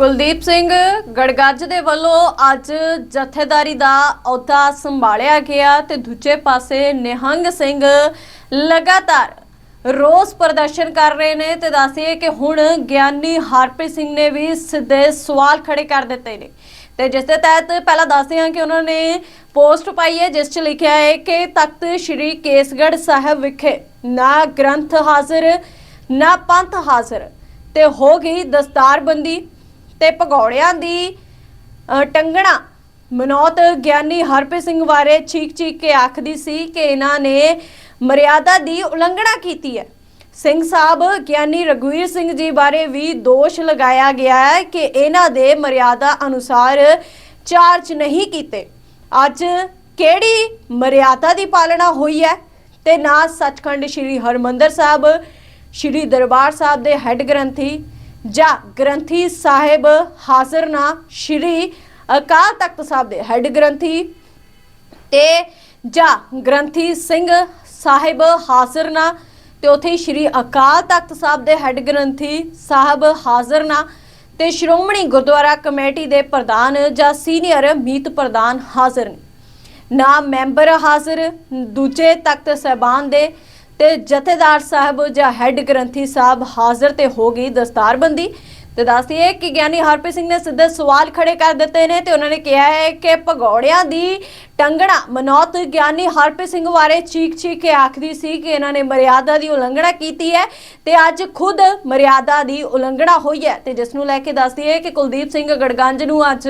ਕੁਲਦੀਪ ਸਿੰਘ ਗੜਗੱਜ ਦੇ ਵੱਲੋਂ ਅੱਜ ਜਥੇਦਾਰੀ ਦਾ ਅਹੁਦਾ ਸੰਭਾਲਿਆ ਗਿਆ ਤੇ ਦੂਜੇ ਪਾਸੇ ਨਿਹੰਗ ਸਿੰਘ ਲਗਾਤਾਰ ਰੋਸ ਪ੍ਰਦਰਸ਼ਨ ਕਰ ਰਹੇ ਨੇ ਤੇ ਦੱਸਿਏ ਕਿ ਹੁਣ ਗਿਆਨੀ ਹਰਪ੍ਰੀਤ ਸਿੰਘ ਨੇ ਵੀ ਸਿੱਧੇ ਸਵਾਲ ਖੜੇ ਕਰ ਦਿੱਤੇ ਨੇ। ਤੇ ਜਿਸ ਦੇ ਤਹਿਤ ਪਹਿਲਾਂ ਦੱਸਦੇ ਹਾਂ ਕਿ ਉਹਨਾਂ ਨੇ ਪੋਸਟ ਪਾਈ ਹੈ, ਜਿਸ 'ਚ ਲਿਖਿਆ ਹੈ ਕਿ ਤਖਤ ਸ੍ਰੀ ਕੇਸਗੜ੍ਹ ਸਾਹਿਬ ਵਿਖੇ ਨਾ ਗ੍ਰੰਥ ਹਾਜ਼ਰ, ਨਾ ਪੰਥ ਹਾਜ਼ਰ ਤੇ ਹੋ ਗਈ ਦਸਤਾਰਬੰਦੀ। ਤੇ ਭਗੌੜਿਆਂ ਦੀ ਟੰਗਣਾ। ਮਨੋਤ ਗਿਆਨੀ ਹਰਪ੍ਰੀਤ ਸਿੰਘ ਬਾਰੇ ਚੀਕ-ਚੀਕ ਕੇ ਆਖਦੀ ਸੀ ਕਿ ਇਹਨਾਂ ਨੇ ਮਰਿਆਦਾ ਦੀ ਉਲੰਘਣਾ ਕੀਤੀ ਹੈ। ਸਿੰਘ ਸਾਹਿਬ, ਗਿਆਨੀ ਰਘੁਵੀਰ ਸਿੰਘ ਜੀ ਬਾਰੇ ਵੀ ਦੋਸ਼ ਲਗਾਇਆ ਗਿਆ ਹੈ ਕਿ ਇਹਨਾਂ ਦੇ ਮਰਿਆਦਾ ਅਨੁਸਾਰ ਚਾਰਜ ਨਹੀਂ ਕੀਤੇ। ਅੱਜ ਕਿਹੜੀ ਮਰਿਆਦਾ ਦੀ ਪਾਲਣਾ ਹੋਈ ਹੈ? ਤੇ ਨਾ ਸੱਚਖੰਡ ਸ੍ਰੀ ਹਰਮੰਦਰ ਸਾਹਿਬ, ਸ੍ਰੀ ਦਰਬਾਰ ਸਾਹਿਬ ਦੇ ਹੈੱਡ ਗ੍ਰੰਥੀ ਜਾਂ ਗ੍ਰੰਥੀ ਸਾਹਿਬ ਹਾਜ਼ਰ ਸ੍ਰੀ ਅਕਾਲ ਤਖਤ ਸਾਹਿਬ ਦੇ ਹੈੱਡ ਗ੍ਰੰਥੀ ਤੇ ਜਾਂ ਗ੍ਰੰਥੀ ਸਿੰਘ ਸਾਹਿਬ ਹਾਜ਼ਰ ਨਾ ਤੇ ਉਥੇ ਸ਼੍ਰੀ ਅਕਾਲ ਤਖਤ ਸਾਹਿਬ ਦੇ ਹੈੱਡ ਗ੍ਰੰਥੀ ਸਾਹਿਬ ਹਾਜ਼ਰ ਨਾ ਤੇ ਸ਼੍ਰੋਮਣੀ ਗੁਰਦੁਆਰਾ ਕਮੇਟੀ ਦੇ ਪ੍ਰਧਾਨ ਜਾਂ ਸੀਨੀਅਰ ਮੀਤ ਪ੍ਰਧਾਨ ਹਾਜ਼ਰ ਨੇ। ਨਾ ਮੈਂਬਰ ਹਾਜ਼ਰ, ਦੂਜੇ ਤਖਤ ਸਹਿਬਾਨ ਦੇ ਤੇ ਜਥੇਦਾਰ ਸਾਹਿਬ ਜਾਂ ਹੈੱਡ ਗ੍ਰੰਥੀ ਸਾਹਿਬ ਹਾਜ਼ਰ ਤੇ ਹੋ ਗਈ ਦਸਤਾਰਬੰਦੀ। ਤੇ ਦੱਸਦੀਏ ਕਿ ਗਿਆਨੀ ਹਰਪ੍ਰੀਤ ਸਿੰਘ ਨੇ ਸਿੱਧੇ ਸਵਾਲ ਖੜੇ ਕਰ ਦਿੱਤੇ ਨੇ ਤੇ ਉਹਨਾਂ ਨੇ ਕਿਹਾ ਹੈ ਕਿ ਭਗੌੜਿਆਂ ਦੀ ਟੰਗਣਾ, ਮਨੌਤ ਗਿਆਨੀ ਹਰਪ੍ਰੀਤ ਸਿੰਘ ਬਾਰੇ ਚੀਕ-ਚੀਕ ਕੇ ਆਖਦੀ ਸੀ ਕਿ ਇਹਨਾਂ ਨੇ ਮਰਿਆਦਾ ਦੀ ਉਲੰਘਣਾ ਕੀਤੀ ਹੈ ਤੇ ਅੱਜ ਖੁਦ ਮਰਿਆਦਾ ਦੀ ਉਲੰਘਣਾ ਹੋਈ ਹੈ। ਤੇ ਜਿਸ ਨੂੰ ਲੈ ਕੇ ਦੱਸਦੀ ਹੈ ਕਿ ਕੁਲਦੀਪ ਸਿੰਘ ਗੜਗੰਜ ਨੂੰ ਅੱਜ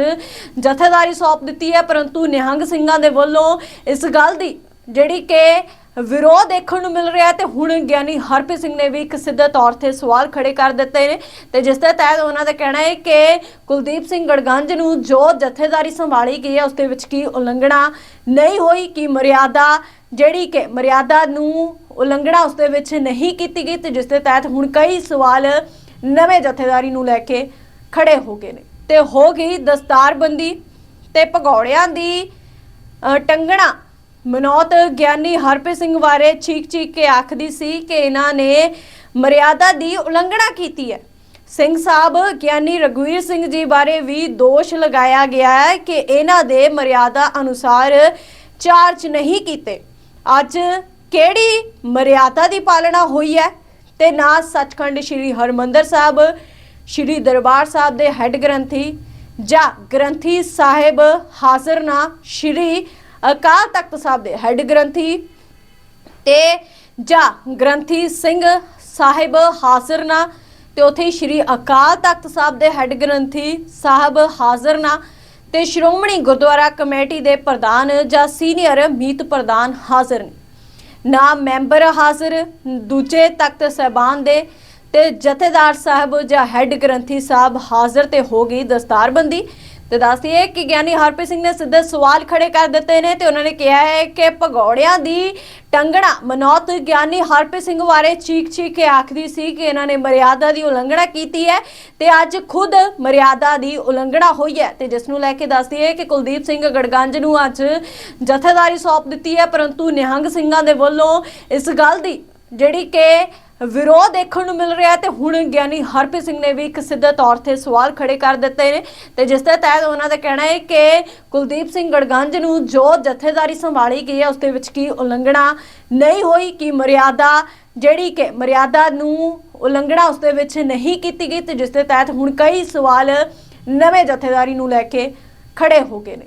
ਜਥੇਦਾਰੀ ਸੌਂਪ ਦਿੱਤੀ ਹੈ, ਪਰੰਤੂ ਨਿਹੰਗ ਸਿੰਘਾਂ ਦੇ ਵੱਲੋਂ ਇਸ ਗੱਲ ਦੀ ਜਿਹੜੀ ਕਿ ਵਿਰੋਧ ਦੇਖਣ ਨੂੰ ਮਿਲ ਰਿਹਾ ਹੈ ਤੇ ਹੁਣ ਗਿਆਨੀ ਹਰਪ੍ਰੀਤ ਸਿੰਘ ਨੇ ਵੀ ਇੱਕ ਸਿੱਧੇ ਤੌਰ ਤੇ ਸਵਾਲ ਖੜੇ ਕਰ ਦਿੱਤੇ ਨੇ ਤੇ ਜਿਸ ਦੇ ਤਹਿਤ ਉਹਨਾਂ ਦਾ ਕਹਿਣਾ ਹੈ ਕਿ ਕੁਲਦੀਪ ਸਿੰਘ ਗੜਗੰਜ ਨੂੰ ਜੋ ਜਥੇਦਾਰੀ ਸੰਭਾਲੀ ਗਈ ਹੈ, ਉਸ ਦੇ ਵਿੱਚ ਕੀ ਉਲੰਘਣਾ ਨਹੀਂ ਹੋਈ, ਕਿ ਮਰਿਆਦਾ ਜਿਹੜੀ ਕਿ ਮਰਿਆਦਾ ਨੂੰ ਉਲੰਘਣਾ ਉਸ ਦੇ ਵਿੱਚ ਨਹੀਂ ਕੀਤੀ ਗਈ ਤੇ ਜਿਸ ਦੇ ਤਹਿਤ ਹੁਣ ਕਈ ਸਵਾਲ ਨਵੇਂ ਜਥੇਦਾਰੀ ਨੂੰ ਲੈ ਕੇ ਖੜੇ ਹੋ ਗਏ ਨੇ। ਤੇ ਹੋ ਗਈ ਦਸਤਾਰਬੰਦੀ ਤੇ ਭਗੌੜਿਆਂ ਦੀ ਟੰਗਣਾ ਮਨੋਤ ਗਿਆਨੀ ਹਰਪ੍ਰੀਤ ਸਿੰਘ ਬਾਰੇ ਚੀਕ-ਚੀਕ ਕੇ ਆਖਦੀ ਸੀ ਕਿ ਇਹਨਾਂ ਨੇ ਮਰਿਆਦਾ ਦੀ ਉਲੰਘਣਾ ਕੀਤੀ ਹੈ। ਸਿੰਘ ਸਾਹਿਬ, ਗਿਆਨੀ ਰਘੁਵੀਰ ਸਿੰਘ ਜੀ ਬਾਰੇ ਵੀ ਦੋਸ਼ ਲਗਾਇਆ ਗਿਆ ਹੈ ਕਿ ਇਹਨਾਂ ਦੇ ਮਰਿਆਦਾ ਅਨੁਸਾਰ ਚਾਰਜ ਨਹੀਂ ਕੀਤੇ। ਅੱਜ ਕਿਹੜੀ ਮਰਿਆਦਾ ਦੀ ਪਾਲਣਾ ਹੋਈ ਹੈ? ਤੇ ਨਾ ਸੱਚਖੰਡ ਸ੍ਰੀ ਹਰਮੰਦਰ ਸਾਹਿਬ, ਸ੍ਰੀ ਦਰਬਾਰ ਸਾਹਿਬ ਦੇ ਹੈੱਡ ਗ੍ਰੰਥੀ ਜਾਂ ਗ੍ਰੰਥੀ ਸਾਹਿਬ ਹਾਜ਼ਰ ਨਾ ਸ੍ਰੀ ਅਕਾਲ ਤਖਤ ਸਾਹਿਬ ਦੇ ਹੈੱਡ ਗ੍ਰੰਥੀ ਤੇ ਜਾਂ ਗ੍ਰੰਥੀ ਸਿੰਘ ਸਾਹਿਬ ਹਾਜ਼ਰ ਤੇ ਉਥੇ ਸ਼੍ਰੀ ਅਕਾਲ ਤਖਤ ਸਾਹਿਬ ਦੇ ਹੈੱਡ ਗ੍ਰੰਥੀ ਸਾਹਿਬ ਹਾਜ਼ਰ ਤੇ ਸ਼੍ਰੋਮਣੀ ਗੁਰਦੁਆਰਾ ਕਮੇਟੀ ਦੇ ਪ੍ਰਧਾਨ ਜਾਂ ਸੀਨੀਅਰ ਮੀਤ ਪ੍ਰਧਾਨ ਹਾਜ਼ਰ ਨੇ। ਨਾ ਮੈਂਬਰ ਹਾਜ਼ਰ, ਦੂਜੇ ਤਖਤ ਸਹਿਬਾਨ ਦੇ, ਤੇ ਜਥੇਦਾਰ ਸਾਹਿਬ ਜਾਂ ਹੈੱਡ ਗ੍ਰੰਥੀ ਸਾਹਿਬ ਹਾਜ਼ਰ ਤੇ ਹੋ ਗਈ ਦਸਤਾਰਬੰਦੀ ਤੇ ਦੱਸਦੀਏ ਕਿ ਗਿਆਨੀ ਹਰਪ੍ਰੀਤ ਸਿੰਘ ਨੇ ਸਿੱਧੇ ਸਵਾਲ ਖੜੇ ਕਰ ਦਿੱਤੇ ਨੇ ਤੇ ਉਹਨਾਂ ਨੇ ਕਿਹਾ ਹੈ ਕਿ ਭਗੌੜਿਆਂ ਦੀ ਟੰਗਣਾ ਮਨੌਤ ਗਿਆਨੀ ਹਰਪ੍ਰੀਤ ਸਿੰਘ ਬਾਰੇ ਚੀਕ-ਚੀਕ ਕੇ ਆਖਦੀ ਸੀ ਕਿ ਇਹਨਾਂ ਨੇ ਮਰਿਆਦਾ ਦੀ ਉਲੰਘਣਾ ਕੀਤੀ ਹੈ ਤੇ ਅੱਜ ਖੁਦ ਮਰਿਆਦਾ ਦੀ ਉਲੰਘਣਾ ਹੋਈ ਹੈ ਤੇ ਜਿਸ ਨੂੰ ਲੈ ਕੇ ਦੱਸਦੀ ਹੈ ਕਿ ਕੁਲਦੀਪ ਸਿੰਘ ਗੜਗੰਜ ਨੂੰ ਅੱਜ ਜਥੇਦਾਰੀ ਸੌਂਪ ਦਿੱਤੀ ਹੈ, ਪਰੰਤੂ ਨਿਹੰਗ ਸਿੰਘਾਂ ਦੇ ਵੱਲੋਂ ਇਸ ਗੱਲ ਦੀ ਜਿਹੜੀ ਕਿ ਵਿਰੋਧ ਦੇਖਣ ਨੂੰ ਮਿਲ ਰਿਹਾ ਹੈ ਤੇ ਹੁਣ ਗਿਆਨੀ ਹਰਪ੍ਰੀਤ ਸਿੰਘ ਨੇ ਵੀ ਇੱਕ ਸਿੱਧੇ ਤੌਰ ਤੇ ਸਵਾਲ ਖੜੇ ਕਰ ਦਿੱਤੇ ਨੇ। ਤੇ ਜਿਸ ਦੇ ਤਹਿਤ ਉਹਨਾਂ ਦਾ ਕਹਿਣਾ ਹੈ ਕਿ ਕੁਲਦੀਪ ਸਿੰਘ ਗੜਗੰਜ ਨੂੰ ਜੋ ਜਥੇਦਾਰੀ ਸੰਭਾਲੀ ਗਈ ਹੈ, ਉਸ ਦੇ ਵਿੱਚ ਕੀ ਉਲੰਘਣਾ ਨਹੀਂ ਹੋਈ, ਕਿ ਮਰਿਆਦਾ ਜਿਹੜੀ ਕਿ ਮਰਿਆਦਾ ਨੂੰ ਉਲੰਘਣਾ ਉਸ ਦੇ ਵਿੱਚ ਨਹੀਂ ਕੀਤੀ ਗਈ ਤੇ ਜਿਸ ਦੇ ਤਹਿਤ ਹੁਣ ਕਈ ਸਵਾਲ ਨਵੇਂ ਜਥੇਦਾਰੀ ਨੂੰ ਲੈ ਕੇ ਖੜੇ ਹੋ ਗਏ ਨੇ।